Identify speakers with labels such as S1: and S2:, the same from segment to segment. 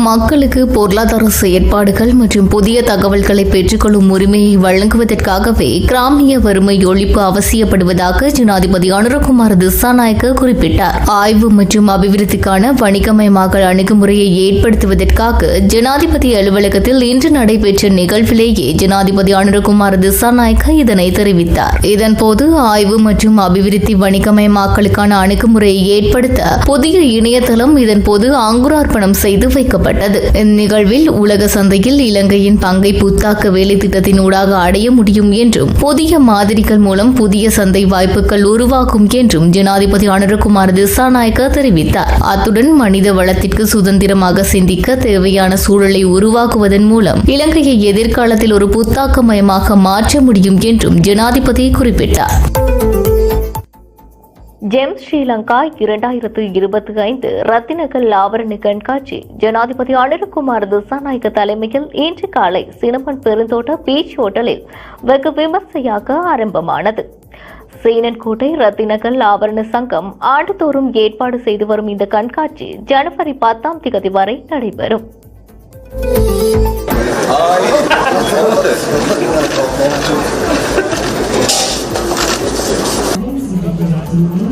S1: மக்களுக்கு பொருளாதார செயற்பாடுகள் மற்றும் புதிய தகவல்களை பெற்றுக்கொள்ளும் உரிமையை வழங்குவதற்காகவே கிராமிய வறுமை ஒழிப்பு அவசியப்படுவதாக ஜனாதிபதி அனுரகுமார் திசாநாயக்க குறிப்பிட்டார். ஆய்வு மற்றும் அபிவிருத்திக்கான வணிகமயமாக்கல் அணுகுமுறையை ஏற்படுத்துவதற்காக ஜனாதிபதி அலுவலகத்தில் இன்று நடைபெற்ற நிகழ்விலேயே ஜனாதிபதி அனுரகுமார் திசாநாயக்க இதனை தெரிவித்தார். இதன்போது ஆய்வு மற்றும் அபிவிருத்தி வணிகமயமாக்கலுக்கான அணுகுமுறையை ஏற்படுத்த புதிய இணையதளம் இதன்போது அங்குரார்ப்பணம் செய்து வைக்கப்பட்டது. இந்நிகழ்வில் உலக சந்தையில் இலங்கையின் பங்கை புத்தாக்க வேலை திட்டத்தின் ஊடாக அடைய முடியும் என்றும் புதிய மாதிரிகள் மூலம் புதிய சந்தை வாய்ப்புகள் உருவாகும் என்றும் ஜனாதிபதி அனுரகுமார் திசாநாயக்க தெரிவித்தார். அத்துடன் மனித வளத்திற்கு சுதந்திரமாக சிந்திக்க தேவையான சூழலை உருவாக்குவதன் மூலம் இலங்கையை எதிர்காலத்தில் ஒரு புத்தாக்கமயமாக மாற்ற முடியும் என்றும் ஜனாதிபதி குறிப்பிட்டார். ஜெம் ஸ்ரீலங்கா இரண்டாயிரத்து இருபத்தி ஐந்து ரத்தினகல் ஆவரண கண்காட்சி. ஜனாதிபதி அனிருகுமார் திசாநாயக்க தலைமையில் இன்று காலை சினமன் பெருந்தோட்ட பீச் ஹோட்டலில் வெகு விமர்சையாக ஆரம்பமானது. சீனன்கோட்டை ரத்தினகல் ஆவரண சங்கம் ஆண்டுதோறும் ஏற்பாடு செய்து வரும் இந்த கண்காட்சி ஜனவரி பத்தாம் தேதி வரை நடைபெறும்.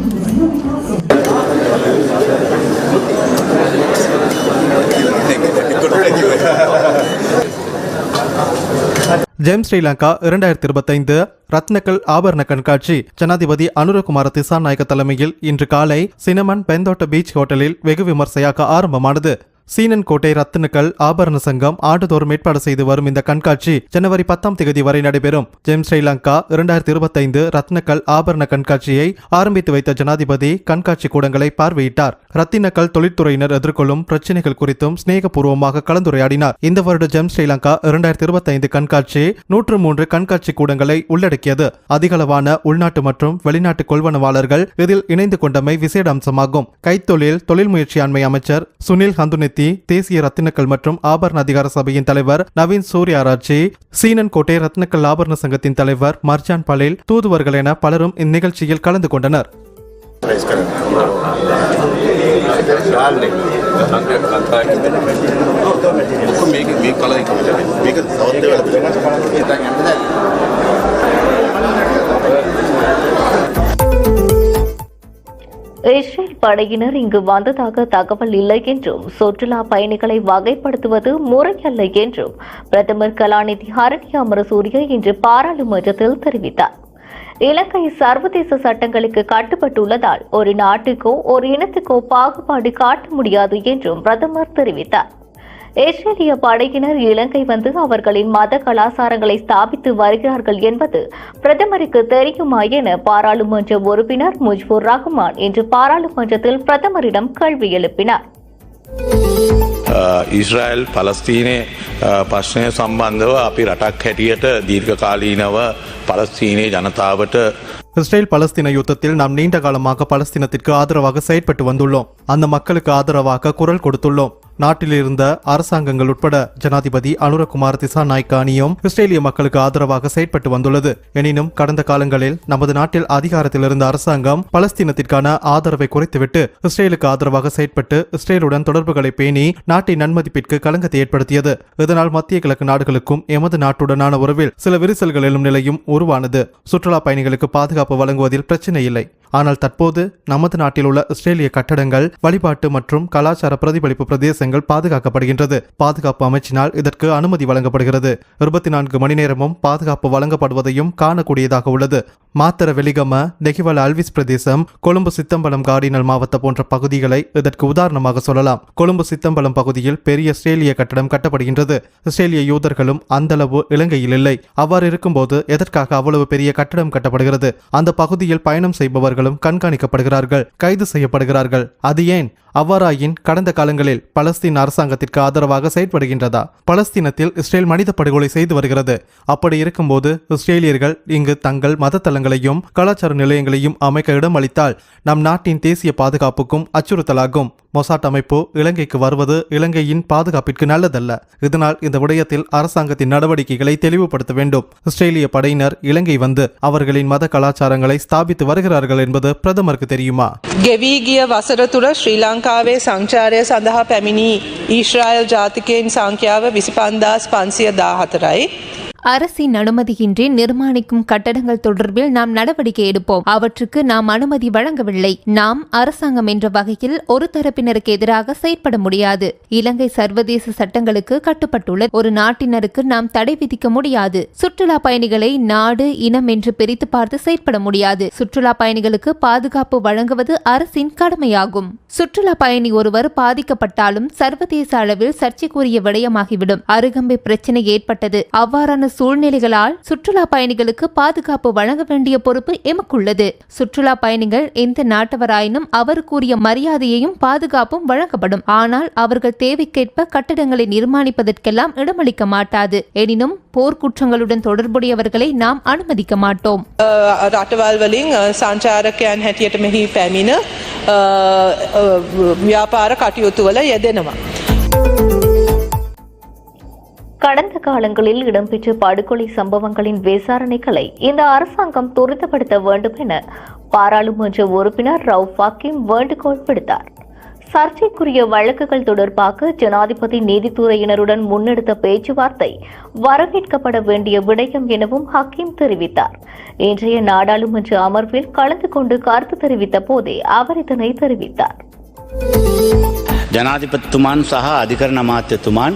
S2: ஜெம் ஸ்ரீலங்கா இரண்டாயிரத்தி இருபத்தைந்து ரத்னக்கல் ஆபரண கண்காட்சி. ஜனாதிபதி அனுரகுமார திசாநாயக்க தலைமையில் இன்று காலை சினமன் பெந்தோட்ட பீச் ஹோட்டலில் வெகு விமர்சையாக ஆரம்பமானது. சீனன் கோட்டை ரத்தினக்கல் ஆபரண சங்கம் ஆண்டுதோறும் ஏற்பாடு செய்து வரும் இந்த கண்காட்சி ஜனவரி பத்தாம் தேதி வரை நடைபெறும். ஜெம் ஸ்ரீலங்கா இரண்டாயிரத்தி இருபத்தைந்து ரத்னக்கல் ஆபரண கண்காட்சியை ஆரம்பித்து வைத்த ஜனாதிபதி கண்காட்சி கூடங்களை பார்வையிட்டார். ரத்தினக்கல் தொழிற்துறையினர் எதிர்கொள்ளும் பிரச்சினைகள் குறித்தும் சிநேகபூர்வமாக கலந்துரையாடினார். இந்த வருட ஜெம் ஸ்ரீலங்கா இரண்டாயிரத்தி இருபத்தைந்து கண்காட்சி நூற்று மூன்று கண்காட்சி கூடங்களை உள்ளடக்கியது. அதிகளவான உள்நாட்டு மற்றும் வெளிநாட்டு கொள்வனவாளர்கள் இதில் இணைந்து கொண்டமை விசேட அம்சமாகும். கைத்தொழில் தொழில் முயற்சியாண்மை அமைச்சர் சுனில் ஹந்துனித் வலியுறுத்தி தேசிய ரத்தினக்கல் மற்றும் ஆபரண அதிகார சபையின் தலைவர் நவீன் சூர்யாராஜி சீனன் கோட்டை ரத்னக்கல் ஆபரண சங்கத்தின் தலைவர் மர்ஜான் பலேல் தூதுவர்கள் என பலரும் இந்நிகழ்ச்சியில் கலந்து கொண்டனர்.
S3: మీకు మీకు కళ
S1: మీకు படையினர் இங்கு வந்ததாக தகவல் இல்லை என்றும் சுற்றுலா பயணிகளை வகைப்படுத்துவது முறையல்ல என்றும் பிரதமர் கலாநிதி ஹரணி அமரசூரிய இன்று பாராளுமன்றத்தில் தெரிவித்தார். இலங்கை சர்வதேச சட்டங்களுக்கு கட்டுப்பட்டுள்ளதால் ஒரு நாட்டுக்கோ ஒரு இனத்துக்கோ பாகுபாடு காட்ட முடியாது என்றும் பிரதமர் தெரிவித்தார். இஸ்ரேலிய படையினர் இலங்கை வந்து அவர்களின் மத கலாச்சாரங்களை ஸ்தாபித்து வருகிறார்கள் என்பது பிரதமருக்கு தெரியுமா என பாராளுமன்ற உறுப்பினர் முஜ்புர் ரஹ்மான் இன்று பாராளுமன்றத்தில் பிரதமரிடம் கேள்வி எழுப்பினார்
S4: ඉස්රායිල් පලස්තීනය ප්‍රශ්නය සම්බන්ධව අපි රටක් හැටියට දීර්ඝකාලීනව පලස්තීනයේ ජනතාවට
S2: இஸ்ரேல் பலஸ்தீன யுத்தத்தில் நாம் நீண்ட காலமாக பலஸ்தீனத்திற்கு ஆதரவாக செயற்பட்டு வந்துள்ளோம் அந்த மக்களுக்கு ஆதரவாக குரல் கொடுத்துள்ளோம் நாட்டில் இருந்த அரசாங்கங்கள் உட்பட ஜனாதிபதி அனுரகுமார் திசா அணியும் இஸ்ரேலிய மக்களுக்கு ஆதரவாக செயற்பட்டு வந்துள்ளது. எனினும் கடந்த காலங்களில் நமது நாட்டில் அதிகாரத்தில் இருந்த அரசாங்கம் பலஸ்தீனத்திற்கான ஆதரவை குறைத்துவிட்டு இஸ்ரேலுக்கு ஆதரவாக செயற்பட்டு இஸ்ரேலுடன் தொடர்புகளை பேணி நாட்டின் நன்மதிப்பிற்கு களங்கத்தை ஏற்படுத்தியது. இதனால் மத்திய கிழக்கு நாடுகளுக்கும் எமது நாட்டுடனான உறவில் சில விரிசல்கள் எழும் நிலையும் உருவானது. சுற்றுலா பயணிகளுக்கு பாதுகாப்பு வழங்குவதில் பிரச்சனை இல்லை. ஆனால் தற்போது நமது நாட்டில் உள்ள இஸ்ரேலிய கட்டடங்கள் வழிபாட்டு மற்றும் கலாச்சார பிரதிபலிப்பு பிரதேசங்கள் பாதுகாக்கப்படுகின்றது. பாதுகாப்பு அமைச்சினால் இதற்கு அனுமதி வழங்கப்படுகிறது. இருபத்தி நான்கு மணி நேரமும் பாதுகாப்பு வழங்கப்படுவதையும் காணக்கூடியதாக உள்ளது. மாத்தர வெலிகம நெகிவல அல்விஸ் பிரதேசம் கொழும்பு சித்தம்பலம் கார்டினல் மாவட்ட போன்ற பகுதிகளை இதற்கு உதாரணமாக சொல்லலாம். கொழும்பு சித்தம்பலம் பகுதியில் பெரிய இஸ்ரேலிய கட்டடம் கட்டப்படுகின்றது. இஸ்ரேலிய யூதர்களும் அந்தளவு இலங்கையில் இல்லை. அவ்வாறு இருக்கும்போது எதற்காக அவ்வளவு பெரிய கட்டடம் கட்டப்படுகிறது? அந்த பகுதியில் பயணம் செய்பவர்களும் கண்காணிக்கப்படுகிறார்கள் கைது செய்யப்படுகிறார்கள். அது ஏன்? அவ்வாறாயின் கடந்த காலங்களில் பல பலஸ்தீன் அரசாங்கத்திற்கு ஆதரவாக செயற்படுகின்றதா பலஸ்தீனத்தில் இஸ்ரேல் மனித படுகொலை செய்து வருகிறது அப்படி இருக்கும்போது இஸ்ரேலியர்கள் இங்கு தங்கள் மத தலங்களையும் கலாச்சார நிலையங்களையும் அமைக்க இடம் அளித்தால் நம் நாட்டின் தேசிய பாதுகாப்புக்கும் அச்சுறுத்தலாகும் மொசாட் அமைப்பு இலங்கைக்கு வருவது இலங்கையின் பாதுகாப்பிற்கு நல்லதல்ல இதனால் இந்த விடயத்தில் அரசாங்கத்தின் நடவடிக்கைகளை தெளிவுபடுத்த வேண்டும் இஸ்ரேலிய படையினர் இலங்கை வந்து அவர்களின் மத கலாச்சாரங்களை ஸ்தாபித்து வருகிறார்கள் என்பது பிரதமருக்கு தெரியுமா
S5: ගෙවී ගිය වසර තුළ ශ්‍රී ලංකාවේ සංචාරය සඳහා පැමිණී පැමිණි ඊශ්‍රායල් ජාතිකයෙන් සංඛ්‍යාව විසි පන්දස් පන්සිය දා හතරයි.
S6: அரசின் அனுமதியின்றி நிர்மாணிக்கும் கட்டடங்கள் தொடர்பில் நாம் நடவடிக்கை எடுப்போம். அவற்றுக்கு நாம் அனுமதி வழங்கவில்லை. நாம் அரசாங்கம் என்ற வகையில் ஒரு தரப்பினருக்கு எதிராக செயற்பட முடியாது. இலங்கை சர்வதேச சட்டங்களுக்கு கட்டுப்பட்டுள்ள ஒரு நாட்டினருக்கு நாம் தடை விதிக்க முடியாது. சுற்றுலா பயணிகளை நாடு இனம் என்று பிரித்து பார்த்து செயற்பட முடியாது. சுற்றுலா பயணிகளுக்கு பாதுகாப்பு வழங்குவது அரசின் கடமையாகும். சுற்றுலா பயணி ஒருவர் பாதிக்கப்பட்டாலும் சர்வதேச அளவில் சர்ச்சைக்குரிய விடயமாகிவிடும். அருகம்பை பிரச்சனை ஏற்பட்டது. அவ்வாறான இக்கட்டான சூழ்நிலைகளால் சுற்றுலா பயணிகளுக்கு பாதுகாப்பு வழங்க வேண்டிய பொறுப்பு எமக்குள்ளது. சுற்றுலா பயணிகள் எந்த நாட்டவராயினும் அவருக்குரிய மரியாதையையும் பாதுகாப்பும் வழங்கப்படும். ஆனால் அவர்கள் தேவைக்கேற்ப கட்டடங்களை நிர்மாணிப்பதற்கெல்லாம் இடமளிக்க மாட்டாது. எனினும் போர்க்குற்றங்களுடன் தொடர்புடையவர்களை நாம் அனுமதிக்க மாட்டோம்.
S5: வியாபார காட்டியொத்துவலை எதெனவா
S1: கடந்த காலங்களில் இடம்பெற்ற படுகொலை சம்பவங்களின் விசாரணைகளை இந்த அரசாங்கம் துரிதப்படுத்த வேண்டும் என பாராளுமன்ற உறுப்பினர் ரவுப் ஹக்கீம் வேண்டுகோள் விடுத்தார். சர்ச்சைக்குரிய வழக்குகள் தொடர்பாக ஜனாதிபதி நீதித்துறையினருடன் முன்னெடுத்த பேச்சுவார்த்தை வரவேற்கப்பட வேண்டிய விடயம் எனவும் ஹக்கீம் தெரிவித்தார். இன்றைய நாடாளுமன்ற அமர்வில் கலந்து கொண்டு கருத்து தெரிவித்த போதே அவர் இதனை தெரிவித்தார்.
S7: ජනාධිපතිතුමන් සහ අධිකරණ අමාත්‍යතුමන්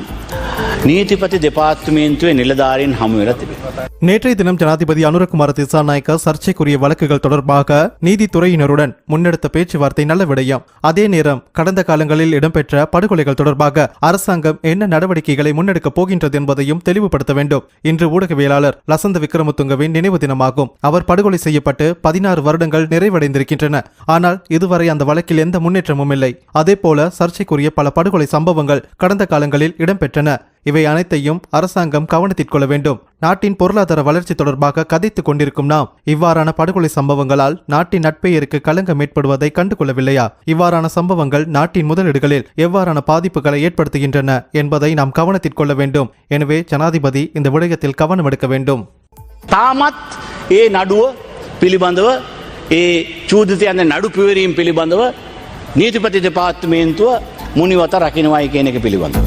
S7: නීතිපති දෙපාර්තමේන්තුවේ නිලධාරීන් හමු වෙලා තිබේ.
S2: நேற்றைய தினம் ஜனாதிபதி அனுரகுமார திசாநாயக்க சர்ச்சைக்குரிய வழக்குகள் தொடர்பாக நீதித்துறையினருடன் முன்னெடுத்த பேச்சுவார்த்தை நல்ல விடயம் அதே நேரம் கடந்த காலங்களில் இடம்பெற்ற படுகொலைகள் தொடர்பாக அரசாங்கம் என்ன நடவடிக்கைகளை முன்னெடுக்கப் போகின்றது என்பதையும் தெளிவுபடுத்த வேண்டும் இன்று ஊடகவியலாளர் லசந்த விக்ரமதுங்கவின் நினைவு தினமாகும் அவர் படுகொலை செய்யப்பட்டு பதினாறு வருடங்கள் நிறைவடைந்திருக்கின்றன ஆனால் இதுவரை அந்த வழக்கில் எந்த முன்னேற்றமும் இல்லை அதேபோல சர்ச்சைக்குரிய பல படுகொலை சம்பவங்கள் கடந்த காலங்களில் இடம்பெற்றன. இவை அனைத்தையும் அரசாங்கம் கவனத்திற்கொள்ள வேண்டும். நாட்டின் பொருளாதார வளர்ச்சி தொடர்பாக கதைத்துக் கொண்டிருக்கும் நாம் இவ்வாறான படுகொலை சம்பவங்களால் நாட்டின் நட்பெயருக்கு களங்கம் ஏற்படுவதை கண்டுகொள்ளவில்லையா? இவ்வாறான சம்பவங்கள் நாட்டின் முதலீடுகளில் எவ்வாறான பாதிப்புகளை ஏற்படுத்துகின்றன என்பதை நாம் கவனத்திற்கொள்ள வேண்டும். எனவே ஜனாதிபதி இந்த விடயத்தில் கவனம் எடுக்க வேண்டும்.
S7: தாமத் ஏ நடுவ பிலிபந்தவ ஏ சூதித்தை அந்த நடுப்புவரியும் பிலிபந்தவ නීතිපති දෙපාර්තමේන්තුව මුනිවත රකිනවයි කියන එක පිළිබඳව.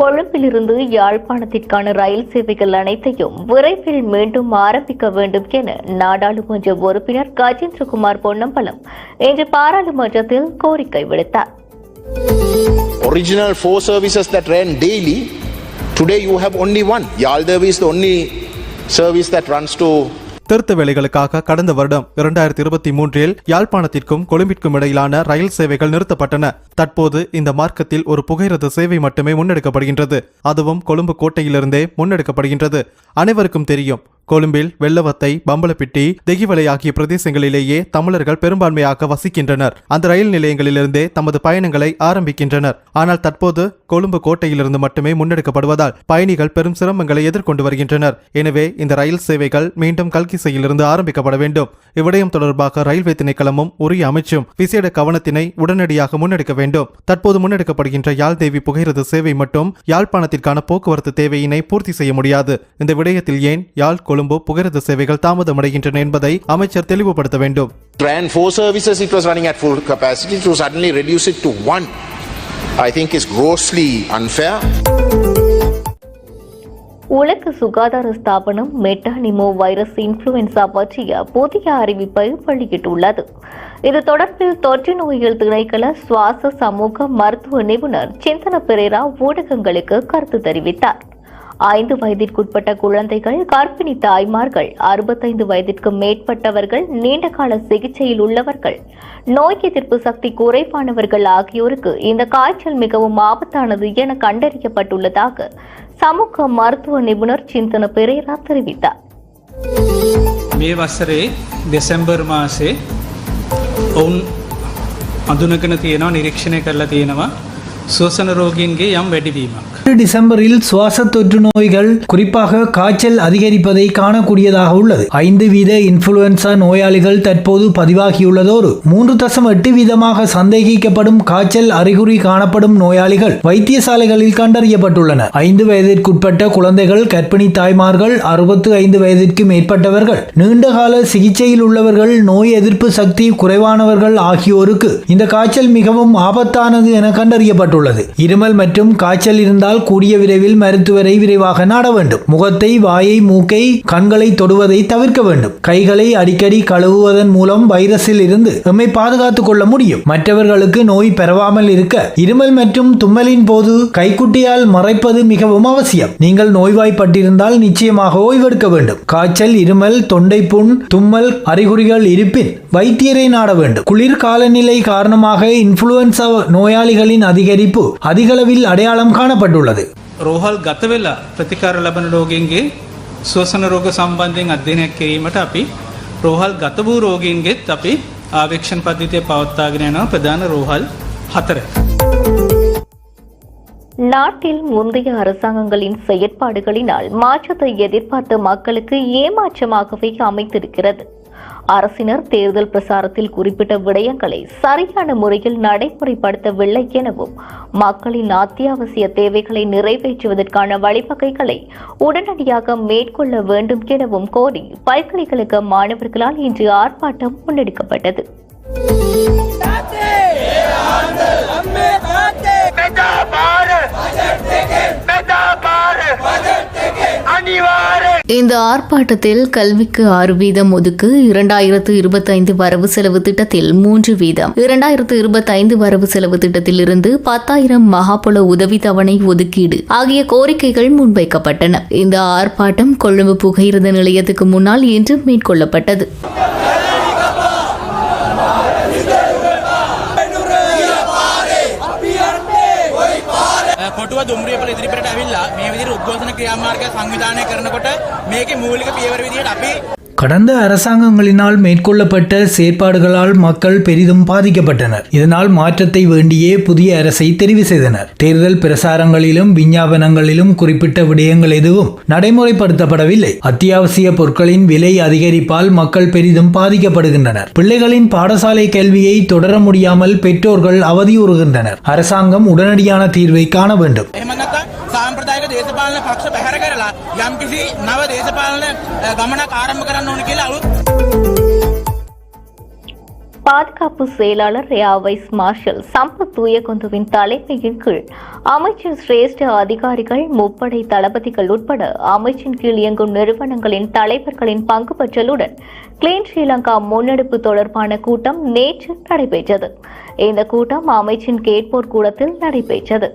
S1: கொழும்பிலிருந்து யாழ்ப்பாணத்திற்கான ரயில் சேவைகள் அனைத்தையும் விரைவில் மீண்டும் ஆரம்பிக்க வேண்டும் என நாடாளுமன்ற உறுப்பினர் கஜேந்திரகுமார் பொன்னம்பலம் இன்று பாராளுமன்றத்தில் கோரிக்கை விடுத்தார்
S3: Original four services that ran daily, today you have only one. Yaldev is the only service that runs to
S2: திருத்த வேலைகளுக்காக கடந்த வருடம் இரண்டாயிரத்தி இருபத்தி மூன்றில் யாழ்ப்பாணத்திற்கும் கொழும்பிற்கும் இடையிலான ரயில் சேவைகள் நிறுத்தப்பட்டன. தற்போது இந்த மார்க்கத்தில் ஒரு புகையிரத சேவை மட்டுமே முன்னெடுக்கப்படுகின்றது. அதுவும் கொழும்பு கோட்டையிலிருந்தே முன்னெடுக்கப்படுகின்றது. அனைவருக்கும் தெரியும் கொழும்பில் வெள்ளவத்தை பம்பலப்பிட்டி தெகிவலை ஆகிய பிரதேசங்களிலேயே தமிழர்கள் பெரும்பான்மையாக வசிக்கின்றனர். அந்த ரயில் நிலையங்களிலிருந்தே தமது பயணங்களை ஆரம்பிக்கின்றனர். ஆனால் தற்போது கொழும்பு கோட்டையிலிருந்து மட்டுமே முன்னெடுக்கப்படுவதால் பயணிகள் பெரும் சிரமங்களை எதிர்கொண்டு வருகின்றனர். எனவே இந்த ரயில் சேவைகள் மீண்டும் கல்கிசையிலிருந்து ஆரம்பிக்கப்பட வேண்டும். இவ்விடயம் தொடர்பாக ரயில்வே திணைக்களமும் உரிய அமைச்சும் விசேட கவனத்தினை உடனடியாக முன்னெடுக்க வேண்டும். தற்போது முன்னெடுக்கப்படுகின்ற யாழ் தேவி புகையிரத சேவை மட்டும் யாழ்ப்பாணத்திற்கான போக்குவரத்து தேவையினை பூர்த்தி செய்ய முடியாது. இந்த விடயத்தில் ஏன் யாழ் கொழும்பு புகையிரத சேவைகள் தாமதமடைகின்றன என்பதை அமைச்சர் தெளிவுபடுத்த வேண்டும்
S3: ran four services, it was running at full capacity. To suddenly reduce it to one, I think is grossly unfair.
S1: உலக சுகாதார ஸ்தாபனம் மெட்டானிமோ வைரஸ் இன்ஃபுளுன்சா பற்றிய புதிய அறிவிப்பை வெளியிட்டுள்ளது இது தொடர்பில் தொற்று நோய்கள் திணைக்கள சுவாச சமூக மருத்துவ நிபுணர் சிந்தன பெரேரா ஊடகங்களுக்கு கருத்து தெரிவித்தார் ஐந்து வயதிற்குட்பட்ட குழந்தைகள் கர்ப்பிணி தாய்மார்கள் அறுபத்தைந்து வயதிற்கு மேற்பட்டவர்கள் நீண்டகால சிகிச்சையில் உள்ளவர்கள் நோய் எதிர்ப்பு சக்தி குறைவானவர்கள் ஆகியோருக்கு இந்த காய்ச்சல் மிகவும் ஆபத்தானது என கண்டறியப்பட்டுள்ளதாக சமூக மருத்துவ நிபுணர் சிந்தன பெரேரா தெரிவித்தார்
S8: මේ වස්සරේ දෙසැම්බර් මාසේ ඔවුන් අඳුනගෙන තියෙනවා නිරීක්ෂණය කරලා තියෙනවා சுவசன ரோகியின்கே யாம் வெடிவீமக்
S9: டிசம்பரில் சுவாச தொற்று நோய்கள் குறிப்பாக காய்ச்சல் அதிகரிப்பதை காணக்கூடியதாக உள்ளது. ஐந்து வீத இன்ஃபுளுன்சா நோயாளிகள் தற்போது பதிவாகியுள்ளதோடு மூன்று தசம் எட்டு வீதமாக சந்தேகிக்கப்படும் காய்ச்சல் அறிகுறி காணப்படும் நோயாளிகள் வைத்தியசாலைகளில் கண்டறியப்பட்டுள்ளன ஐந்து வயதிற்குட்பட்ட குழந்தைகள் கர்ப்பிணி தாய்மார்கள் அறுபத்து ஐந்து வயதிற்கு மேற்பட்டவர்கள் நீண்டகால சிகிச்சையில் உள்ளவர்கள் நோய் எதிர்ப்பு சக்தி குறைவானவர்கள் ஆகியோருக்கு இந்த காய்ச்சல் மிகவும் ஆபத்தானது என கண்டறியப்பட்டுள்ளது. இருமல் மற்றும் காய்ச்சல் இருந்தால் கூடிய விரைவில் மருத்துவரை விரைவாக நாட வேண்டும். முகத்தை வாயை மூக்கை கண்களை தொடுவதை தவிர்க்க வேண்டும். கைகளை அடிக்கடி கழுவுவதன் மூலம் வைரஸில் இருந்து எம்மை பாதுகாத்துக் கொள்ள முடியும். மற்றவர்களுக்கு நோய் பரவாமல் இருக்க இருமல் மற்றும் தும்மலின் போது கைக்குட்டியால் மறைப்பது மிகவும் அவசியம். நீங்கள் நோய்வாய்ப்பட்டிருந்தால் நிச்சயமாக ஓய்வெடுக்க வேண்டும். காய்ச்சல் இருமல் தொண்டை புண் தும்மல் அறிகுறிகள் இருப்பின் வைத்தியரை நாட வேண்டும். குளிர் காலநிலை காரணமாக இன்ஃபுளுவன்சா நோயாளிகளின் அதிகரி அதிகரிப்பு அதிகளவில் அடையாளம் காணப்பட்டுள்ளது
S8: රෝහල් ගතවෙලා ප්‍රතිකාර ලබන රෝගීන්ගේ ස්වසන රෝග සම්බන්ධයෙන් අධ්‍යනයක් කිරීමට අපි රෝහල් ගතවූ රෝගීන්ගෙත් අපි ආවේක්ෂණ පද්ධතිය පවත්තාගෙන යනවා ප්‍රධාන රෝහල් හතර.
S10: நாட்டில் முந்தைய அரசாங்கங்களின் செயற்பாடுகளினால் மாற்றத்தை எதிர்பார்த்த மக்களுக்கு ஏமாற்றமாகவே அமைத்திருக்கிறது அரசினர் தேர்தல் பிரசாரத்தில் குறிப்பிட்ட விடயங்களை சரியான முறையில் நடைமுறைப்படுத்தவில்லை எனவும் மக்களின் அத்தியாவசிய தேவைகளை நிறைவேற்றுவதற்கான வழிவகைகளை உடனடியாக மேற்கொள்ள வேண்டும் எனவும் கோரி பல்கலைக்கழக மாணவர்களால் இன்று ஆர்ப்பாட்டம் முன்னெடுக்கப்பட்டது. இந்த ஆர்ப்பாட்டத்தில் கல்விக்கு ஆறு வீதம் ஒதுக்கு இரண்டாயிரத்து இருபத்தைந்து வரவு செலவு திட்டத்தில் மூன்று வீதம். இரண்டாயிரத்து இருபத்தைந்து வரவு செலவு திட்டத்தில் இருந்து பத்தாயிரம் மகாபுல உதவி தவணை ஒதுக்கீடு ஆகிய கோரிக்கைகள் முன்வைக்கப்பட்டன. இந்த ஆர்ப்பாட்டம் கொழும்பு புகையிரத நிலையத்துக்கு முன்னால் இன்று மேற்கொள்ளப்பட்டது.
S11: උද්ඝෝෂණ ක්‍රියාමාර්ගය සංවිධානය කරනකොට මේකේ මූලික පියවර විදිහට අපි
S9: கடந்த அரசாங்கங்களினால் மேற்கொள்ளப்பட்ட செயற்பாடுகளால் மக்கள் பெரிதும் பாதிக்கப்பட்டனர் இதனால் மாற்றத்தை வேண்டியே புதிய அரசை தெரிவு செய்தனர் தேர்தல் பிரசாரங்களிலும் விஞ்ஞாபனங்களிலும் குறிப்பிட்ட விடயங்கள் எதுவும் நடைமுறைப்படுத்தப்படவில்லை அத்தியாவசிய பொருட்களின் விலை அதிகரிப்பால் மக்கள் பெரிதும் பாதிக்கப்படுகின்றனர் பிள்ளைகளின் பாடசாலை கல்வியை தொடர முடியாமல் பெற்றோர்கள் அவதியுறுகின்றனர் அரசாங்கம் உடனடியான தீர்வை காண வேண்டும்
S11: එහෙම නැත්නම් සාම්ප්‍රදායික දේශපාලන පක්ෂ පැහැර කරලා යම්කිසි නව දේශපාලන අ, ගමනක් ආරම්භ කරන්න ඕන කියලා අලුත්
S10: பாதுகாப்பு செயலாளர் ஏர் வைஸ் மார்ஷல் சம்பத் தூயகொந்துவின் தலைமையின் கீழ் அமைச்சின் சிரேஷ்ட அதிகாரிகள் முப்படை தளபதிகள் உட்பட அமைச்சின் கீழ் இயங்கும் நிறுவனங்களின் தலைவர்களின் பங்கு பற்றலுடன் கிளீன் ஸ்ரீலங்கா முன்னெடுப்பு தொடர்பான கூட்டம் நேற்று நடைபெற்றது இந்த கூட்டம் அமைச்சின் கேட்போர் கூடத்தில் நடைபெற்றது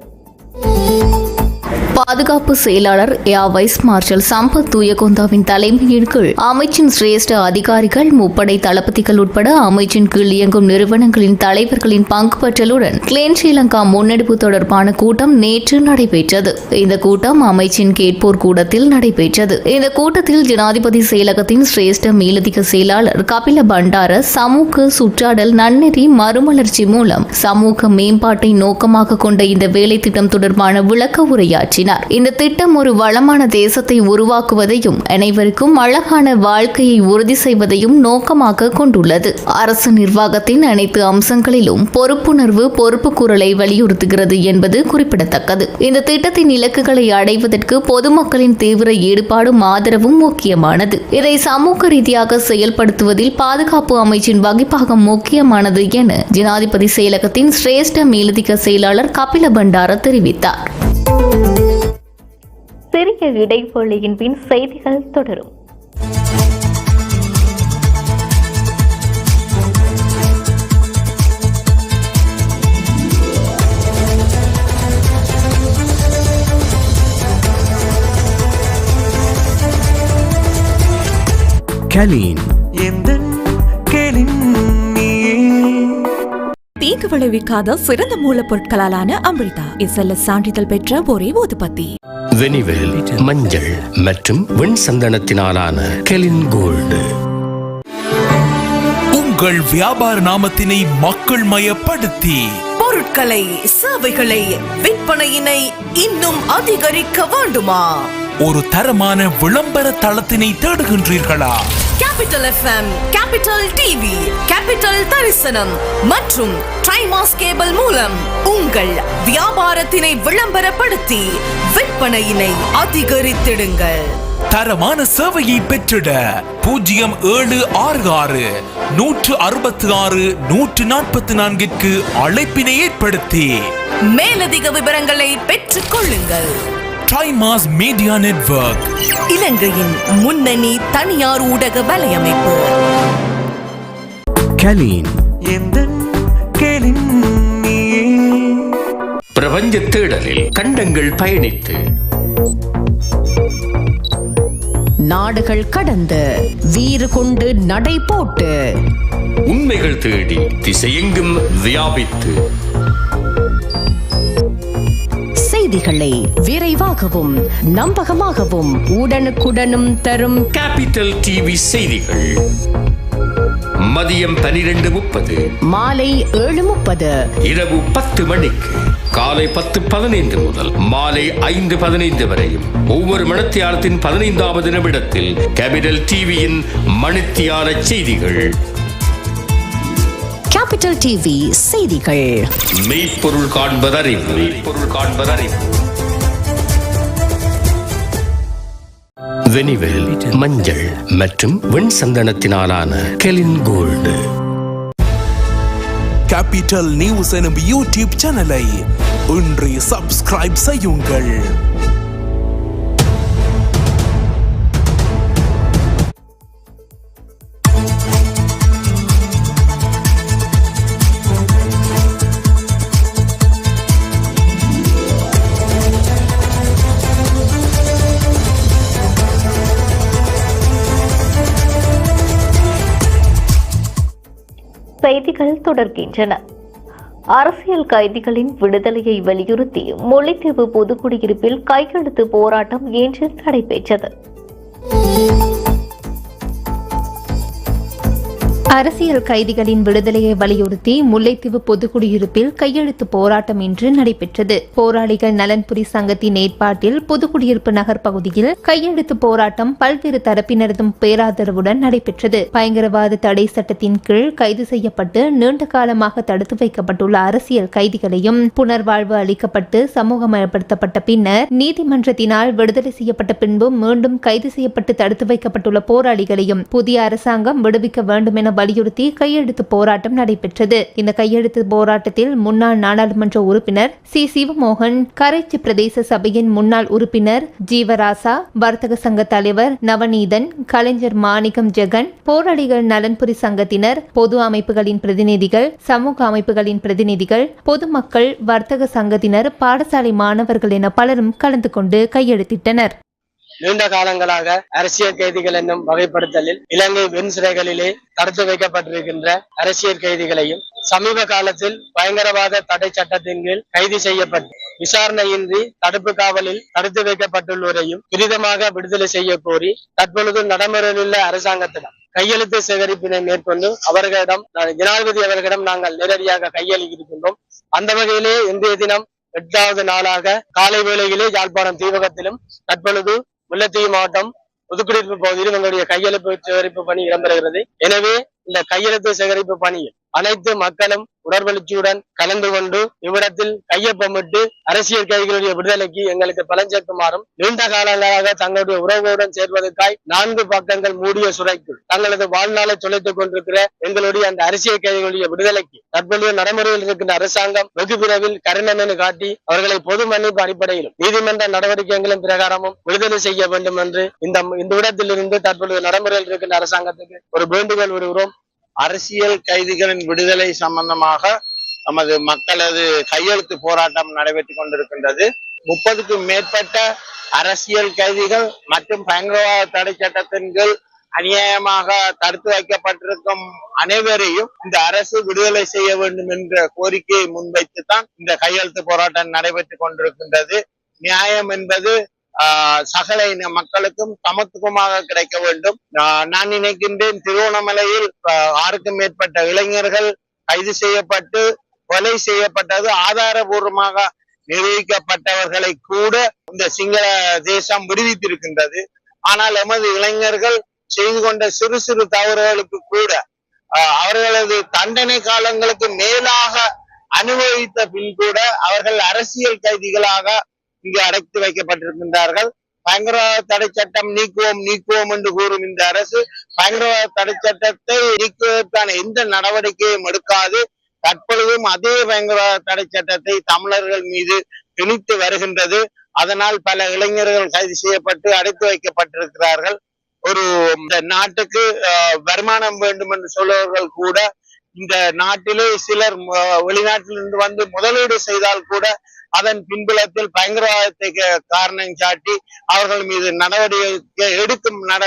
S10: பாதுகாப்பு செயலாளர் ஏ வைஸ் மார்ஷல் சம்பத் தூயகொந்தாவின் தலைமையின் கீழ் அமைச்சின் சிரேஷ்ட அதிகாரிகள் முப்படை தளபதிகள் உட்பட அமைச்சின் கீழ் இயங்கும் நிறுவனங்களின் தலைவர்களின் பங்கு பற்றலுடன் கிளேன் ஸ்ரீலங்கா முன்னெடுப்பு தொடர்பான கூட்டம் நேற்று நடைபெற்றது. இந்த கூட்டம் அமைச்சின் கேட்போர் கூடத்தில் நடைபெற்றது. இந்த கூட்டத்தில் ஜனாதிபதி செயலகத்தின் சிரேஷ்ட மேலதிக செயலாளர் கபில பண்டார சமூக சுற்றாடல் நன்னெறி மறுமலர்ச்சி மூலம் சமூக மேம்பாட்டை நோக்கமாக கொண்ட இந்த வேலைத்திட்டம் தொடர்பான விளக்க உரையாற்றினார். இந்த திட்டம் ஒரு வளமான தேசத்தை உருவாக்குவதையும் அனைவருக்கும் அழகான வாழ்க்கையை உறுதி செய்வதையும் நோக்கமாக கொண்டுள்ளது. அரசு நிர்வாகத்தின் அனைத்து அம்சங்களிலும் பொறுப்புணர்வு பொறுப்பு குரலை வலியுறுத்துகிறது என்பது குறிப்பிடத்தக்கது. இந்த திட்டத்தின் இலக்குகளை அடைவதற்கு பொதுமக்களின் தீவிர ஈடுபாடும் ஆதரவும் முக்கியமானது. இதை சமூக ரீதியாக செயல்படுத்துவதில் பாதுகாப்பு அமைச்சின் வகிப்பாகம் முக்கியமானது என ஜனாதிபதி செயலகத்தின் சிரேஷ்ட மேலதிக செயலாளர் கபில பண்டார தெரிவித்தார். சிறிய இடைவெளியின் பின் செய்திகள் தொடரும்.
S12: கலீன்.
S13: தீங்கு விளைவிக்காத சிறந்த மூலப்பொருட்களாலான அமிர்தா இசல்ல சான்றிதழ் பெற்ற ஒரே ஊதுபத்தி
S12: வெனிவேல் மஞ்சள் மற்றும் வெண் சந்தனத்தினாலான கெலின் கோல்டு.
S14: உங்கள் வியாபார நாமத்தினை மக்கள் மயப்படுத்தி.
S13: பொருட்கள்
S15: பொருட்களை சேவைகளை விற்பனையினை இன்னும் அதிகரிக்க வேண்டுமா?
S14: ஒரு தரமான விளம்பர தளத்தினை தேடுகின்றீர்களா?
S15: Capital FM capital TV capital தரிசனம் மற்றும் ட்ரைமாஸ் கேபிள் மூலம் உங்கள் வியாபாரத்தினை விளம்பரப்படுத்தி விற்பனையினை அதிகரித்திடுங்கள்.
S14: தரமான சேவையை பெற்றிட பூஜ்ஜியம் ஏழு ஆறு ஆறு நூற்று அறுபத்தி ஆறு நூற்று நாற்பத்தி நான்கிற்கு அழைப்பினை ஏற்படுத்தி.
S15: மேலதிக விவரங்களை பெற்றுக் கொள்ளுங்கள்.
S14: டைமாஸ் மீடியா நெட்வொர்க்
S15: இலங்கையின் முன்னணி தனியார் ஊடக வலையமைப்பு.
S12: கலீன். பிரபஞ்ச தேடலில் கண்டங்கள் பயணித்து.
S16: நாடுகள் கடந்து வீறு கொண்டு நடை போட்டு.
S12: உண்மைகள் தேடி திசையெங்கும் வியாபித்து.
S16: செய்திகளை விரைவாகவும் நம்பகமாகவும் உடனுக்குடனும் தரும்
S12: கேபிட்டல் டிவி செய்திகள். மதியம் பனிரெண்டு முப்பது.
S16: மாலை ஏழு முப்பது.
S12: இரவு பத்து மணிக்கு. காலை பத்து பதினைந்து முதல் மாலை ஐந்து பதினைந்து வரையும். ஒவ்வொரு மணித்தியாலத்தின் பதினைந்தாவது நிமிடத்தில் கேபிட்டல் டிவியின் மணித்தியால செய்திகள்.
S16: கேபிட்டல் டிவி செய்திகள்.
S12: மெய்ப்பொருள் காண்பதறிவு. மெய்ப்பொருள் காண்பதறிவு. வெனிவேல் மஞ்சள் மற்றும் வெண் சந்தனத்தினாலான கெலின் கோல்டு
S14: கேபிட்டல் நியூஸ் எனும் யூடியூப் சேனலை இன்று சப்ஸ்கிரைப் செய்யுங்கள்.
S1: செய்திகள் தொடர்கின்றன. அரசியல் கைதிகளின் விடுதலையை வலியுறுத்தி முல்லைத்தீவு பொதுக்குடியிருப்பில் கையெழுத்து போராட்டம் இன்று நடைபெற்றது.
S6: அரசியல் கைதிகளின் விடுதலையை வலியுறுத்தி முல்லைத்தீவு பொதுக்குடியிருப்பில் கையெழுத்து போராட்டம் இன்று நடைபெற்றது. போராளிகள் நலன்புரி சங்கத்தின் ஏற்பாட்டில் பொதுக்குடியிருப்பு நகர் பகுதியில் கையெழுத்து போராட்டம் பல்வேறு தரப்பினரதும் பேராதரவுடன் நடைபெற்றது. பயங்கரவாத தடை சட்டத்தின் கீழ் கைது செய்யப்பட்டு நீண்ட காலமாக தடுத்து வைக்கப்பட்டுள்ள அரசியல் கைதிகளையும் புனர்வாழ்வு அளிக்கப்பட்டு சமூகமயப்படுத்தப்பட்ட பின்னர் நீதிமன்றத்தினால் விடுதலை செய்யப்பட்ட பின்பும் மீண்டும் கைது செய்யப்பட்டு தடுத்து வைக்கப்பட்டுள்ள போராளிகளையும் புதிய அரசாங்கம் விடுவிக்க வேண்டும் என வலியுறுத்தி கையெழுத்து போராட்டம் நடைபெற்றது. இந்த கையெழுத்து போராட்டத்தில் முன்னாள் நாடாளுமன்ற உறுப்பினர் சி. சிவமோகன் கரைச்சி பிரதேச சபையின் முன்னாள் உறுப்பினர் ஜீவராசா வர்த்தக சங்க தலைவர் நவநீதன் கலைஞர் மாணிக்கம் ஜெகன் போராளிகள் நலன்புரி சங்கத்தினர் பொது அமைப்புகளின் பிரதிநிதிகள் சமூக அமைப்புகளின் பிரதிநிதிகள் பொதுமக்கள் வர்த்தக சங்கத்தினர் பாடசாலை மாணவர்கள் என பலரும் கலந்து கொண்டு கையெழுத்திட்டனர்.
S17: நீண்ட காலங்களாக அரசியல் கைதிகள் என்னும் வகைப்படுத்தலில் இலங்கை வெண் சிறைகளிலே தடுத்து வைக்கப்பட்டிருக்கின்ற அரசியல் கைதிகளையும் சமீப காலத்தில் பயங்கரவாத தடை சட்டத்தின் கீழ் கைது செய்யப்பட்டு விசாரணையின்றி தடுப்பு காவலில் தடுத்து வைக்கப்பட்டுள்ளோரையும் துரிதமாக விடுதலை செய்ய கோரி தற்பொழுது நடைமுறையில் உள்ள அரசாங்கத்திடம் கையெழுத்து சேகரிப்பினை மேற்கொண்டு அவர்களிடம் ஜனாதிபதி அவர்களிடம் நாங்கள் நேரடியாக கையளிக்கின்றோம் அந்த வகையிலே இன்றைய தினம் எட்டாவது நாளாக காலை வேளையிலே யாழ்ப்பாணம் தீவகத்திலும் தற்பொழுது முல்லைத்தீவு மாவட்டம் புதுக்குடியிருப்பு பகுதியில் எங்களுடைய கையெழுப்பு சேகரிப்பு பணி இடம்பெறுகிறது. எனவே இந்த கையெழுத்து சேகரிப்பு பணியில் அனைத்து மக்களும் உடற்பயிற்சியுடன் கலந்து கொண்டு இவ்விடத்தில் கையொப்பமிட்டு அரசியல் கைதிகளுடைய விடுதலைக்கு எங்களுக்கு பலன் நீண்ட காலங்களாக தங்களுடைய உறவுகளுடன் சேர்வதற்காய் நான்கு பக்கங்கள் மூடிய சுரைக்குள் தங்களது வாழ்நாளை தொலைத்துக் கொண்டிருக்கிற எங்களுடைய அந்த அரசியல் கைதிகளுடைய விடுதலைக்கு தற்போதைய நடைமுறையில் இருக்கின்ற அரசாங்கம் வெகு விரைவில் கருணமெனு காட்டி அவர்களை பொது மன்னிப்பு அடிப்படையிலும் நீதிமன்ற நடவடிக்கைகளின் பிரகாரமும் விடுதலை செய்ய வேண்டும் என்று இந்த இந்த இடத்திலிருந்து தற்பொழுது நடைமுறையில் இருக்கின்ற அரசாங்கத்துக்கு ஒரு வேண்டுகோள் விடுகிறோம்
S3: அரசியல் கைதிகளின் விடுதலை சம்பந்தமாக நமது மக்களது கையெழுத்து போராட்டம் நடைபெற்றுக் கொண்டிருக்கின்றது. முப்பதுக்கும் மேற்பட்ட அரசியல் கைதிகள் மற்றும் பயங்கரவாத தடை சட்டத்தின் கீழ் அநியாயமாக தடுத்து வைக்கப்பட்டிருக்கும் அனைவரையும் இந்த அரசு விடுதலை செய்ய வேண்டும் என்ற கோரிக்கையை முன்வைத்து தான் இந்த கையெழுத்து போராட்டம் நடைபெற்றுக் கொண்டிருக்கின்றது. நியாயம் என்பது சகல இன மக்களுக்கும் சமத்துவமாக கிடைக்க வேண்டும். நான் நினைக்கின்றேன் திருவண்ணாமலையில் ஆறுக்கும் மேற்பட்ட இளைஞர்கள் கைது செய்யப்பட்டு கொலை செய்யப்பட்டது ஆதாரபூர்வமாக நிரூபிக்கப்பட்டவர்களை கூட இந்த சிங்கள தேசம் விடுவித்திருக்கின்றது. ஆனால் எமது இளைஞர்கள் செய்து கொண்ட சிறு சிறு தவறுகளுக்கு கூட ஆஹ், அவர்களது தண்டனை காலங்களுக்கு மேலாக அனுபவித்த பின் கூட அவர்கள் அரசியல் கைதிகளாக இங்கு அடைத்து வைக்கப்பட்டிருக்கின்றார்கள். பயங்கரவாத தடை சட்டம் நீக்குவோம் நீக்குவோம் என்று கூறும் இந்த அரசு பயங்கரவாத தடை சட்டத்தை நீக்குவதற்கான எந்த நடவடிக்கையும் எடுக்காது. தற்பொழுதும் அதே பயங்கரவாத தடை சட்டத்தை தமிழர்கள் மீது திணித்து வருகின்றது. அதனால் பல இளைஞர்கள் கைது செய்யப்பட்டு அடைத்து வைக்கப்பட்டிருக்கிறார்கள். ஒரு இந்த நாட்டுக்கு வருமானம் வேண்டும் என்று சொல்பவர்கள் கூட இந்த நாட்டிலே சிலர் வெளிநாட்டிலிருந்து வந்து முதலீடு செய்தால் கூட அதன் பின்புலத்தில் பயங்கரவாதத்தை காரணம் சாட்டி அவர்கள் மீது நடவடிக்கை எடுக்கும் நட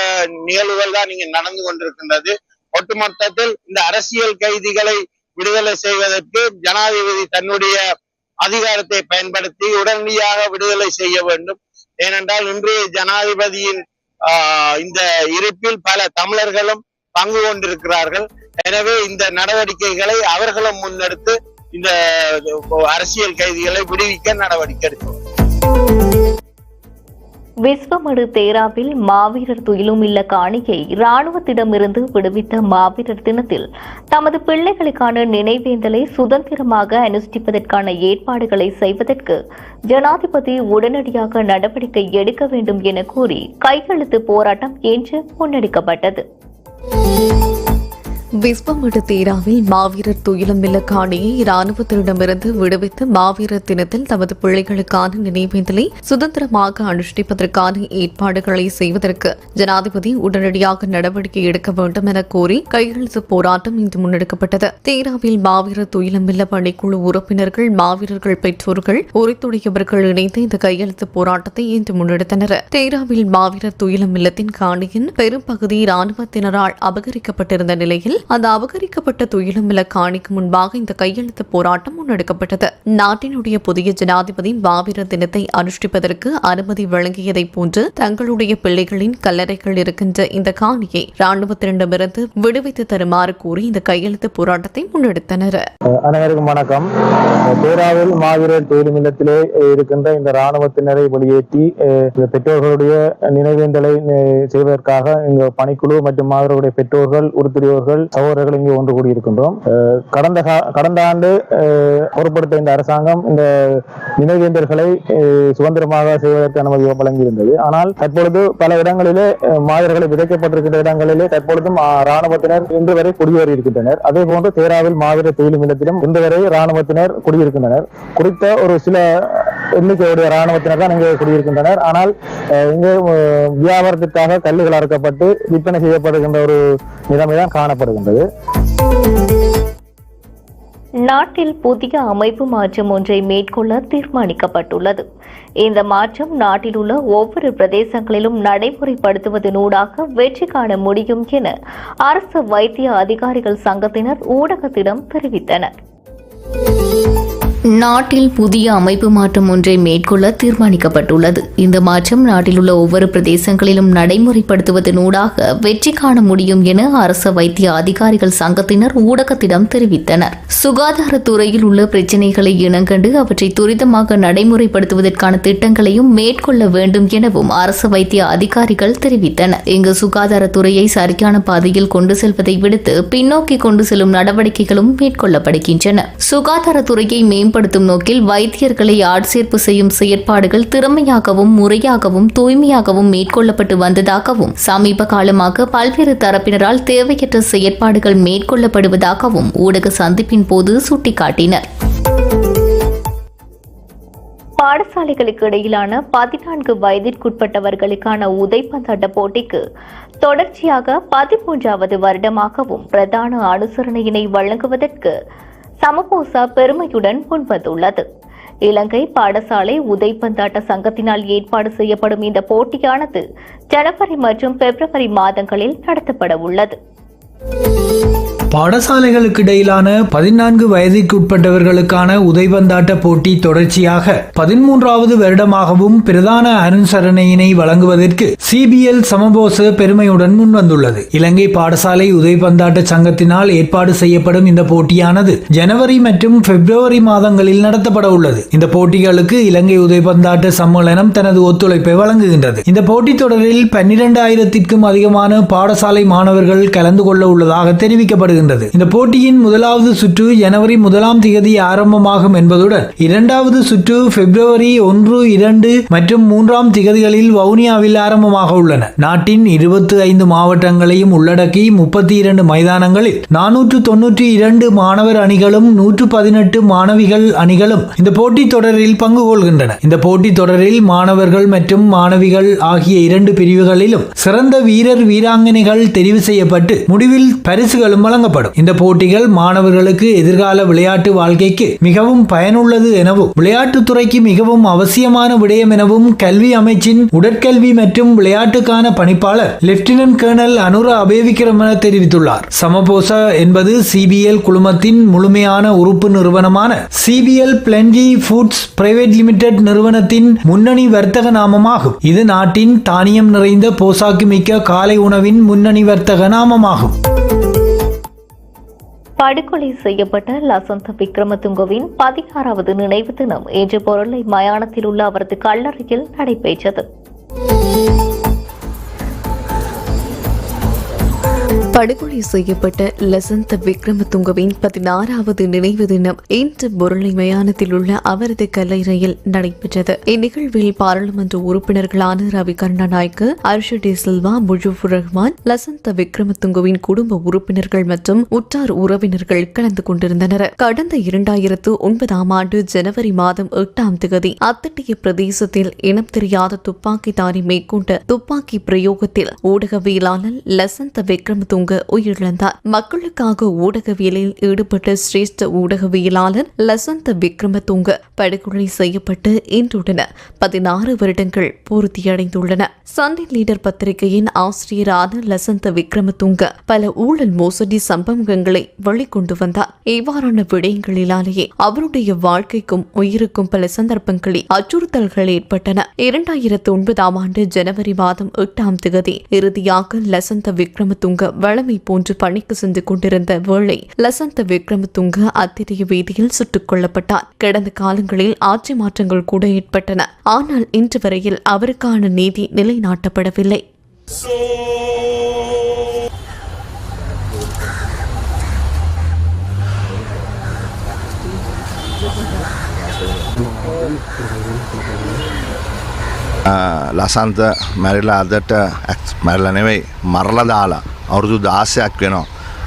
S3: நிகழ்வுகள் தான் இங்கு நடந்து கொண்டிருக்கின்றது. ஒட்டுமொத்தத்தில் இந்த அரசியல் கைதிகளை விடுதலை செய்வதற்கு ஜனாதிபதி தன்னுடைய அதிகாரத்தை பயன்படுத்தி உடனடியாக விடுதலை செய்ய வேண்டும். ஏனென்றால் இன்றைய ஜனாதிபதியின் ஆஹ், இந்த இருப்பில் பல தமிழர்களும் பங்கு கொண்டிருக்கிறார்கள். எனவே இந்த நடவடிக்கைகளை அவர்களும் முன்னெடுத்து இந்த அரசியல் கைதிகளை விடுவிக்க நடவடிக்கை எடுக்கும்.
S1: விஸ்வமடு தேராவில் மாவீரர் துயிலும் இல்ல காணியை இராணுவத்திடமிருந்து விடுவித்த மாவீரர் தினத்தில் தமது பிள்ளைகளுக்கான நினைவேந்தலை சுதந்திரமாக அனுஷ்டிப்பதற்கான ஏற்பாடுகளை செய்வதற்கு ஜனாதிபதி உடனடியாக நடவடிக்கை எடுக்க வேண்டும் என கூறி கையெழுத்து போராட்டம் இன்று முன்னெடுக்கப்பட்டது.
S18: விஸ்வமடு தேராவில் மாவீரர் துயிலும் காணியை இராணுவத்தினரிடமிருந்து விடுவித்து மாவீரர் தினத்தில் தமது பிள்ளைகளுக்கான நினைவேந்தலை சுதந்திரமாக அனுஷ்டிப்பதற்கான ஏற்பாடுகளை செய்வதற்கு ஜனாதிபதி உடனடியாக நடவடிக்கை எடுக்க வேண்டும் என கோரி கையெழுத்து போராட்டம் இன்று முன்னெடுக்கப்பட்டது. தேராவில் மாவீரர் துயிலமில்ல பணிக்குழு உறுப்பினர்கள் மாவீரர்கள் பெற்றோர்கள் உரித்துடையவர்கள் இணைந்து இந்த கையெழுத்து போராட்டத்தை இன்று முன்னெடுத்தனர். தேராவில் மாவீரர் துயிலம் இல்லத்தின் காணியின் பெரும்பகுதி ராணுவத்தினரால் இராணுவத்தினரால் அபகரிக்கப்பட்டிருந்த நிலையில் அந்த அபகரிக்கப்பட்ட துயிலும் இல்ல காணிக்கு முன்பாக இந்த கையெழுத்து போராட்டம் முன்னெடுக்கப்பட்டது. நாட்டினுடைய புதிய ஜனாதிபதி பாபிர தினத்தை அனுஷ்டிப்பதற்கு அனுமதி வழங்கியதைப் போன்று தங்களுடைய பிள்ளைகளின் கல்லறைகள் இருக்கின்ற இந்த காணியை ராணுவத்தினரிடமிருந்து விடுவித்து தருமாறு கூறி இந்த கையெழுத்து போராட்டத்தை முன்னெடுத்தனர்.
S19: அனைவருக்கும் வணக்கம். பேராவில் மாவீரர் தொழில் இல்லத்திலே இருக்கின்ற இந்த ராணுவத்தினரை வெளியேற்றி அஹ், பெற்றோர்களுடைய நினைவேந்தலை செய்வதற்காக இங்கு பணிக்குழு மற்றும் மாவீரருடைய பெற்றோர்கள் உறுப்பினர்கள் சகோதரர்கள் இங்கே ஒன்று கூடியிருக்கின்றோம். கடந்த கா- கடந்த ஆண்டு பொருட்படுத்த இந்த அரசாங்கம் இந்த நினைவேந்தர்களை சுதந்திரமாக செய்வதற்கு அனுமதி வழங்கியிருந்தது. ஆனால் தற்பொழுது பல இடங்களிலே மாதர்களை விதைக்கப்பட்டிருக்கின்ற இடங்களிலே தற்பொழுதும் ராணுவத்தினர் இன்று வரை குடியேறி இருக்கின்றனர் அதே போன்று தேராவில் மாவீர தொழிலும் இல்லத்திலும் இன்று வரை ராணுவத்தினர் குடியிருக்கின்றனர். குறித்த ஒரு சில எண்ணிக்கையுடைய இராணுவத்தினர் தான் இங்கே குடியிருக்கின்றனர். ஆனால் அஹ், இங்கே வியாபாரத்திற்காக கல்லுகள் அறுக்கப்பட்டு விற்பனை செய்யப்படுகின்ற ஒரு நிலைமை தான் காணப்படுகின்றது.
S1: நாட்டில் புதிய அமைப்பு மாற்றம் ஒன்றை மேற்கொள்ள தீர்மானிக்கப்பட்டுள்ளது. இந்த மாற்றம் நாட்டில் உள்ள ஒவ்வொரு பிரதேசங்களிலும் நடைமுறைப்படுத்துவதனூடாக வெற்றி காண முடியும் என அரசு வைத்திய அதிகாரிகள் சங்கத்தினர் ஊடகத்திடம் தெரிவித்தனர். நாட்டில் புதிய அமைப்பு மாற்றம் ஒன்றை மேற்கொள்ள தீர்மானிக்கப்பட்டுள்ளது. இந்த மாற்றம் நாட்டில் உள்ள ஒவ்வொரு பிரதேசங்களிலும் நடைமுறைப்படுத்துவதனூடாக வெற்றி காண முடியும் என அரச வைத்திய அதிகாரிகள் சங்கத்தினர் ஊடகத்திடம் தெரிவித்தனர். சுகாதாரத்துறையில் உள்ள பிரச்சினைகளை இனங்கண்டு அவற்றை துரிதமாக நடைமுறைப்படுத்துவதற்கான திட்டங்களையும் மேற்கொள்ள வேண்டும் எனவும் அரசு வைத்திய அதிகாரிகள் தெரிவித்தனர். இங்கு சுகாதாரத்துறையை சரியான பாதையில் கொண்டு செல்வதை விடுத்து பின்னோக்கி கொண்டு செல்லும் நடவடிக்கைகளும் மேற்கொள்ளப்படுகின்றன. சுகாதாரத்துறையை மேம்படுத்தும் நோக்கில் வைத்தியர்களை ஆட்சேர்ப்பு செய்யும் செயற்பாடுகள் திறமையாகவும் முறையாகவும் தூய்மையாகவும் மேற்கொள்ளப்பட்டு வந்ததாகவும் சமீப காலமாக பல்வேறு தரப்பினரால் தேவையற்ற செயற்பாடுகள் மேற்கொள்ளப்படுவதாகவும் ஊடக சந்திப்பின் போது சுட்டிக்காட்டினர். பாடசாலைகளுக்கு இடையிலான பதினான்கு வயதிற்குட்பட்டவர்களுக்கான உதைப்பந்தாட்ட போட்டிக்கு தொடர்ச்சியாக பதிமூன்றாவது வருடமாகவும் பிரதான அனுசரணையினை வழங்குவதற்கு சமபூசா பெருமையுடன் முன்வந்துள்ளது. இலங்கை பாடசாலை உதைப்பந்தாட்ட சங்கத்தினால் ஏற்பாடு செய்யப்படும் இந்த போட்டியானது ஜனவரி மற்றும் பிப்ரவரி மாதங்களில் நடத்தப்பட உள்ளது
S9: பாடசாலைகளுக்கு இடையிலான பதினான்கு வயதிற்குட்பட்டவர்களுக்கான உதைபந்தாட்ட போட்டி தொடர்ச்சியாக பதிமூன்றாவது வருடமாகவும் பிரதான அனுசரணையினை வழங்குவதற்கு சிபிஎல் சமபோச பெருமையுடன் முன்வந்துள்ளது. இலங்கை பாடசாலை உதைபந்தாட்ட சங்கத்தினால் ஏற்பாடு செய்யப்படும் இந்த போட்டியானது ஜனவரி மற்றும் பிப்ரவரி மாதங்களில் நடத்தப்பட உள்ளது. இந்த போட்டிகளுக்கு இலங்கை உதைபந்தாட்ட சம்மேளனம் தனது ஒத்துழைப்பை வழங்குகின்றது. இந்த போட்டித் தொடரில் பன்னிரண்டாயிரத்திற்கும் அதிகமான பாடசாலை மாணவர்கள் கலந்து கொள்ள உள்ளதாக தெரிவிக்கப்படுகின்றது. இந்த போட்டியின் முதலாவது சுற்று ஜனவரி முதலாம் தேதி ஆரம்பமாகும் என்பதுடன் இரண்டாவது சுற்று பிப்ரவரி ஒன்று இரண்டு மற்றும் மூன்றாம் திகதிகளில் வவுனியாவில் ஆரம்பமாக உள்ளன. நாட்டின் இருபத்தி ஐந்து மாவட்டங்களையும் உள்ளடக்கி முப்பத்தி இரண்டு மைதானங்களில் நானூற்று தொன்னூற்றி இரண்டு மாணவர் அணிகளும் நூற்று பதினெட்டு மாணவிகள் அணிகளும் இந்த போட்டித் தொடரில் பங்கு கொள்கின்றன. இந்த போட்டித் தொடரில் மாணவர்கள் மற்றும் மாணவிகள் ஆகிய இரண்டு பிரிவுகளிலும் சிறந்த வீரர் வீராங்கனைகள் தெரிவு செய்யப்பட்டு முடிவில் பரிசுகளும் வழங்கப்படும். இந்த போட்டிகள் மாணவர்களுக்கு எதிர்கால விளையாட்டு வாழ்க்கைக்கு மிகவும் பயனுள்ளது எனவும் விளையாட்டுத்துறைக்கு மிகவும் அவசியமான விடயம் எனவும் கல்வி அமைச்சின் உடற்கல்வி மற்றும் விளையாட்டுக்கான பணிப்பாளர் லெப்டினன்ட் கர்னல் அனுர அபேவிக்ரம தெரிவித்துள்ளார். சமபோச என்பது சிபிஎல் குழுமத்தின் முழுமையான உறுப்பு நிறுவனமான CBL plenty foods private limited நிறுவனத்தின் முன்னணி வர்த்தக நாமமாகும். இது நாட்டின் தானியம் நிறைந்த போசாக்கு மிக்க காலை உணவின் முன்னணி வர்த்தக நாமமாகும்.
S1: படுகொலை செய்யப்பட்ட லசந்த விக்ரமதுங்கவின் பதினாறாவது நினைவு தினம் இன்று பொருளை மயானத்தில் உள்ள அவரது கல்லறையில் நடைபெற்றது.
S18: படுகொலை செய்யப்பட்ட லசந்த விக்ரமதுங்கவின் பதினாறாவது நினைவு தினம் இன்று பொருளை மயானத்தில் உள்ள அவரது கல்லறையில் நடைபெற்றது. இந்நிகழ்வில் பாராளுமன்ற உறுப்பினர்களான ரவி கருணாநாயக்கு அர்ஷ டி சில்வா முஜுபுர் ரஹ்மான் லசந்த விக்ரமதுங்கவின் குடும்ப உறுப்பினர்கள் மற்றும் உற்றார் உறவினர்கள் கலந்து கொண்டிருந்தனர். கடந்த இரண்டாயிரத்து ஒன்பதாம் ஆண்டு ஜனவரி மாதம் எட்டாம் தேதி அத்தட்டிய பிரதேசத்தில் இனம் தெரியாத துப்பாக்கிதாரி மேற்கொண்ட துப்பாக்கி பிரயோகத்தில் ஊடகவியலாளர் லசந்த விக்ரமதுங்க உயிரிழந்தார் மக்களுக்காக ஊடகவியலில் ஈடுபட்ட சிரேஷ்ட ஊடகவியலாளர் லசந்த விக்ரமதுங்க படுகொலை செய்யப்பட்டு இன்றுடன் பதினாறு வருடங்கள் பூர்த்தியடைந்துள்ளன. சண்டே லீடர் பத்திரிகையின் ஆசிரியரான லசந்த விக்ரமதுங்க பல ஊழல் மோசடி சம்பவங்களை வெளிக்கொண்டு வந்தார். இவ்வாறான விடயங்களிலாலேயே அவருடைய வாழ்க்கைக்கும் உயிருக்கும் பல சந்தர்ப்பங்களில் அச்சுறுத்தல்கள் ஏற்பட்டன. இரண்டாயிரத்து ஒன்பதாம் ஆண்டு ஜனவரி மாதம் எட்டாம் தேதி இறுதியாக லசந்த விக்ரமதுங்க கழமை போன்று பணிக்கு சென்று கொண்டிருந்த வேளை லசந்த விக்ரமதுங்க அத்திரிய வீதியில் சுட்டுக் கொல்லப்பட்டார். கடந்த காலங்களில் ஆட்சி மாற்றங்கள் கூட ஏற்பட்டன. ஆனால் இன்று வரையில் அவருக்கான நீதி நிலைநாட்டப்படவில்லை.
S20: Thank you. මැරිලා අදට ඇක්ස් මැරල නෙවෙයි මරල දාලා අවුරුදු දාසයක් වෙනවා.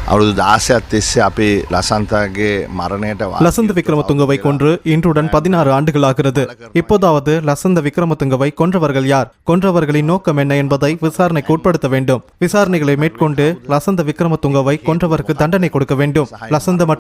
S20: අවුරුදු දාසයක් තිස්සේ අපි ලසන්තගේ මරණයට වා-
S2: லசந்த விக்ரமதுங்கவை கொன்று இன்றுடன் பதினாறு ஆண்டுகளாகிறது இப்போதாவது லசந்த விக்ரமதுங்கவை கொன்றவர்கள் யார் கொன்றவர்களின் நோக்கம் என்ன என்பதை விசாரணைக்கு உட்படுத்த வேண்டும் விசாரணைகளை மேற்கொண்டு லசந்த விக்ரமதுங்கவை கொன்றவருக்கு தண்டனை கொடுக்க வேண்டும் லசந்த மற்றும்